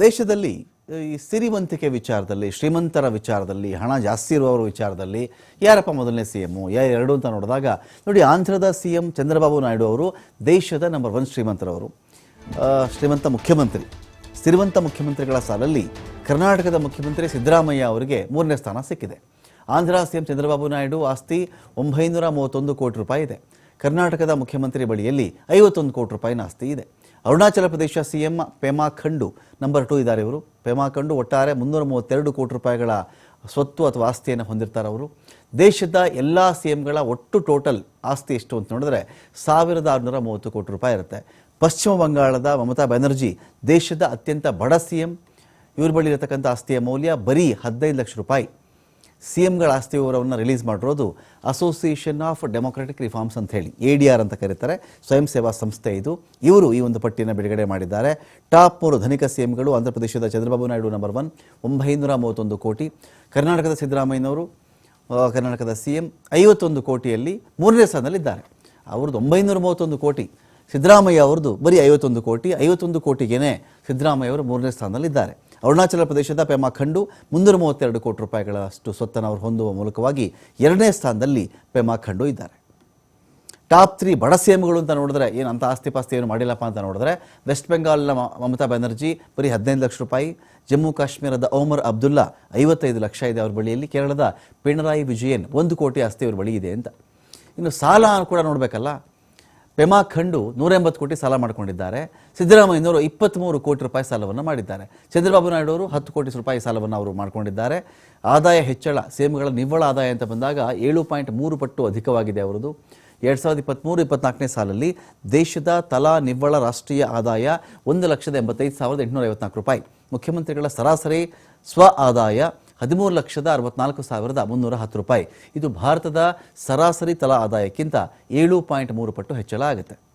ದೇಶದಲ್ಲಿ, ಈ ಸಿರಿವಂತಿಕೆ ವಿಚಾರದಲ್ಲಿ, ಶ್ರೀಮಂತರ ವಿಚಾರದಲ್ಲಿ, ಹಣ ಜಾಸ್ತಿ ಇರುವವರ ವಿಚಾರದಲ್ಲಿ, ಯಾರಪ್ಪ ಮೊದಲನೇ ಸಿ ಎಮ್ಮು ಯಾರು ಎರಡು ಅಂತ ನೋಡಿದಾಗ, ನೋಡಿ, ಆಂಧ್ರದ ಸಿ ಎಂ ಚಂದ್ರಬಾಬು ನಾಯ್ಡು ಅವರು ದೇಶದ ನಂಬರ್ ಒನ್ ಶ್ರೀಮಂತರವರು. ಶ್ರೀಮಂತ ಮುಖ್ಯಮಂತ್ರಿ. ಸಿರಿವಂತ ಮುಖ್ಯಮಂತ್ರಿಗಳ ಸಾಲಲ್ಲಿ ಕರ್ನಾಟಕದ ಮುಖ್ಯಮಂತ್ರಿ ಸಿದ್ದರಾಮಯ್ಯ ಅವರಿಗೆ ಮೂರನೇ ಸ್ಥಾನ ಸಿಕ್ಕಿದೆ. ಆಂಧ್ರ ಸಿಎಂ ಚಂದ್ರಬಾಬು ನಾಯ್ಡು ಆಸ್ತಿ ಒಂಬೈನೂರ ಮೂವತ್ತೊಂದು ಕೋಟಿ ರೂಪಾಯಿ ಇದೆ. ಕರ್ನಾಟಕದ ಮುಖ್ಯಮಂತ್ರಿ ಬಳಿಯಲ್ಲಿ ಐವತ್ತೊಂದು ಕೋಟಿ ರೂಪಾಯಿನ ಆಸ್ತಿ ಇದೆ. Arunachal Pradesh CM Pema Khandu number two ಇದ್ದಾರೆ ಇವರು. ಪೆಮಾ ಖಂಡು ಒಟ್ಟಾರೆ ಮುನ್ನೂರ ಮೂವತ್ತೆರಡು ಕೋಟಿ ರೂಪಾಯಿಗಳ ಸ್ವತ್ತು ಅಥವಾ ಆಸ್ತಿಯನ್ನು ಹೊಂದಿರ್ತಾರೆ ಅವರು. ದೇಶದ ಎಲ್ಲ ಸಿ ಎಂಗಳ ಒಟ್ಟು ಟೋಟಲ್ ಆಸ್ತಿ ಎಷ್ಟು ಅಂತ ನೋಡಿದ್ರೆ ಸಾವಿರದ ಆರುನೂರ ಮೂವತ್ತು ಕೋಟಿ ರೂಪಾಯಿ ಇರುತ್ತೆ. ಪಶ್ಚಿಮ ಬಂಗಾಳದ ಮಮತಾ ಬ್ಯಾನರ್ಜಿ ದೇಶದ ಅತ್ಯಂತ ಬಡ ಸಿ ಎಂ ಇವ್ರ ಬಳಿ ಇರತಕ್ಕಂಥ ಆಸ್ತಿಯ ಮೌಲ್ಯ ಬರೀ ಹದಿನೈದು ಲಕ್ಷ ರೂಪಾಯಿ. ಸಿ ಎಂಗಳ ಆಸ್ತಿ ವಿವರವನ್ನು ರಿಲೀಸ್ ಮಾಡಿರೋದು ಅಸೋಸಿಯೇಷನ್ ಆಫ್ ಡೆಮೊಕ್ರೆಟಿಕ್ ರಿಫಾರ್ಮ್ಸ್ ಅಂತ ಹೇಳಿ ಎ ಡಿ ಆರ್ ಅಂತ ಕರೀತಾರೆ, ಸ್ವಯಂ ಸೇವಾ ಸಂಸ್ಥೆ ಇದು. ಇವರು ಈ ಒಂದು ಪಟ್ಟಿಯನ್ನು ಬಿಡುಗಡೆ ಮಾಡಿದ್ದಾರೆ. ಟಾಪ್ ಮೂರು ಧನಿಕ ಸಿ ಎಂಗಳು ಆಂಧ್ರ ಪ್ರದೇಶದ ಚಂದ್ರಬಾಬು ನಾಯ್ಡು ನಂಬರ್ ಒನ್ ಒಂಬೈನೂರ ಮೂವತ್ತೊಂದು ಕೋಟಿ. ಕರ್ನಾಟಕದ ಸಿದ್ದರಾಮಯ್ಯನವರು ಕರ್ನಾಟಕದ ಸಿ ಎಂ ಐವತ್ತೊಂದು ಕೋಟಿಯಲ್ಲಿ ಮೂರನೇ ಸ್ಥಾನದಲ್ಲಿದ್ದಾರೆ. ಅವ್ರದ್ದು ಒಂಬೈನೂರ ಮೂವತ್ತೊಂದು ಕೋಟಿ. ಸಿದ್ದರಾಮಯ್ಯ ಅವ್ರದ್ದು ಬರೀ ಐವತ್ತೊಂದು ಕೋಟಿ, ಐವತ್ತೊಂದು ಕೋಟಿಗೇನೆ ಸಿದ್ದರಾಮಯ್ಯ ಅವರು ಮೂರನೇ ಸ್ಥಾನದಲ್ಲಿದ್ದಾರೆ. ಅರುಣಾಚಲ ಪ್ರದೇಶದ ಪೆಮಾ ಖಂಡು ಮುನ್ನೂರ ಮೂವತ್ತೆರಡು ಕೋಟಿ ರೂಪಾಯಿಗಳಷ್ಟು ಸ್ವತ್ತನ್ನು ಅವರು ಹೊಂದುವ ಮೂಲಕವಾಗಿ ಎರಡನೇ ಸ್ಥಾನದಲ್ಲಿ ಪೆಮಾ ಖಂಡು ಇದ್ದಾರೆ. ಟಾಪ್ ತ್ರೀ ಬಡ ಸೇಮ್ಗಳು ಅಂತ ನೋಡಿದ್ರೆ ಏನು ಅಂತ ಆಸ್ತಿ ಪಾಸ್ತಿ ಏನು ಮಾಡಿಲ್ಲಪ್ಪ ಅಂತ ನೋಡಿದ್ರೆ ವೆಸ್ಟ್ ಬೆಂಗಾಲ್ನ ಮಮತಾ ಬ್ಯಾನರ್ಜಿ ಬರೀ ಹದಿನೈದು ಲಕ್ಷ ರೂಪಾಯಿ, ಜಮ್ಮು ಕಾಶ್ಮೀರದ ಓಮರ್ ಅಬ್ದುಲ್ಲಾ ಐವತ್ತೈದು ಲಕ್ಷ ಇದೆ ಅವ್ರ ಬಳಿಯಲ್ಲಿ, ಕೇರಳದ ಪಿಣರಾಯಿ ವಿಜಯನ್ ಒಂದು ಕೋಟಿ ಆಸ್ತಿ ಅವ್ರ ಬಳಿ ಇದೆ ಅಂತ. ಇನ್ನು ಸಾಲ ಕೂಡ ನೋಡಬೇಕಲ್ಲ ಪೆಮಾ ಖಂಡು ನೂರ ಎಂಬತ್ತು ಕೋಟಿ ಸಾಲ ಮಾಡಿಕೊಂಡಿದ್ದಾರೆ. ಸಿದ್ದರಾಮಯ್ಯನವರು ಇಪ್ಪತ್ತ್ಮೂರು ಕೋಟಿ ರೂಪಾಯಿ ಸಾಲವನ್ನು ಮಾಡಿದ್ದಾರೆ. ಚಂದ್ರಬಾಬು ನಾಯ್ಡು ಅವರು ಹತ್ತು ಕೋಟಿ ರೂಪಾಯಿ ಸಾಲವನ್ನು ಅವರು ಮಾಡಿಕೊಂಡಿದ್ದಾರೆ. ಆದಾಯ ಹೆಚ್ಚಳ, ಸೇಮ್ಗಳ ನಿವ್ವಳ ಆದಾಯ ಅಂತ ಬಂದಾಗ ಏಳು ಪಾಯಿಂಟ್ ಮೂರು ಪಟ್ಟು ಅಧಿಕವಾಗಿದೆ ಅವರದು. ಎರಡು ಸಾವಿರದ ಇಪ್ಪತ್ತ್ಮೂರು ಇಪ್ಪತ್ನಾಲ್ಕನೇ ಸಾಲಲ್ಲಿ ದೇಶದ ತಲಾ ನಿವ್ವಳ ರಾಷ್ಟ್ರೀಯ ಆದಾಯ ಒಂದು ಲಕ್ಷದ ಎಂಬತ್ತೈದು ಸಾವಿರದ ಎಂಟುನೂರ ಐವತ್ನಾಲ್ಕು ರೂಪಾಯಿ. ಮುಖ್ಯಮಂತ್ರಿಗಳ ಸರಾಸರಿ ಸ್ವ ಆದಾಯ ಹದಿಮೂರು ಲಕ್ಷದ ಅರವತ್ನಾಲ್ಕು ಸಾವಿರದ ಮುನ್ನೂರ ಹತ್ತು ರೂಪಾಯಿ. ಇದು ಭಾರತದ ಸರಾಸರಿ ತಲಾ ಆದಾಯಕ್ಕಿಂತ ಏಳು ಪಾಯಿಂಟ್ ಮೂರು ಪಟ್ಟು ಹೆಚ್ಚಳ ಆಗುತ್ತೆ